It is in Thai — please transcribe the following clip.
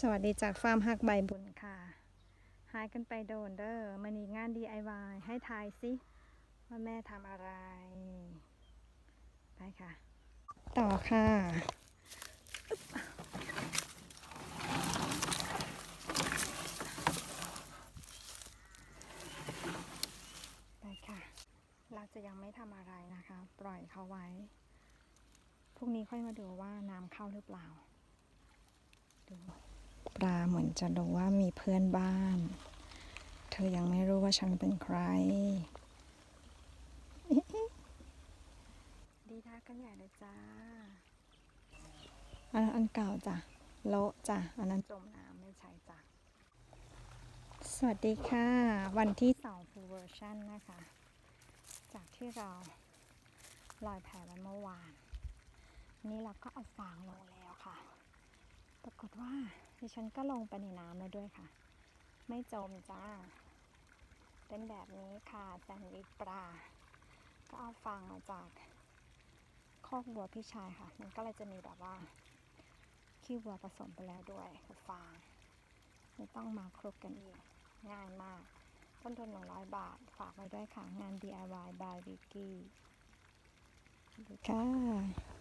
สวัสดีจากฟาร์มฮักใบบุญค่ะ หายกันไปโดนเด้อมันอีกงาน DIY ให้ทายสิว่าแม่ทำอะไร ไปค่ะ ต่อค่ะอึ๊บไปค่ะ เราจะยังไม่ทำอะไรนะคะ ปล่อยเขาไว้ พรุ่งนี้ค่อยมาดูว่าน้ำเข้าหรือเปล่าดู ปลาเหมือนจะรู้ว่ามีเพื่อนบ้าน เธอยังไม่รู้ว่าฉันเป็นใคร ดีทักกันใหญ่เลยจ้า อันนั้นอันเก่าจ้ะ โละจ้ะ อันนั้นจมน้ำไม่ใช่จ้ะ สวัสดีค่ะ วันที่สอง full version นะคะ จากที่เราลอยแพไว้เมื่อวาน นี่เราก็เอาฟางลงแล้วค่ะปรากฏว่าดิฉันก็ลงไปในน้ำแล้วด้วยค่ะ ไม่จมจ้า เป็นแบบนี้ค่ะแซนด์วิชปลา ก็เอาฟางมาจากคอกวัวพี่ชายค่ะ มันก็เลยจะมีแบบว่าขี้วัวผสมไปแล้วด้วยกับฟางไม่ต้องมาคลุกกันอีกง่ายมาก ต้นทุน100บาท ฝากไว้ด้วยค่ะ งาน DIY by Vicky ดูค่ะ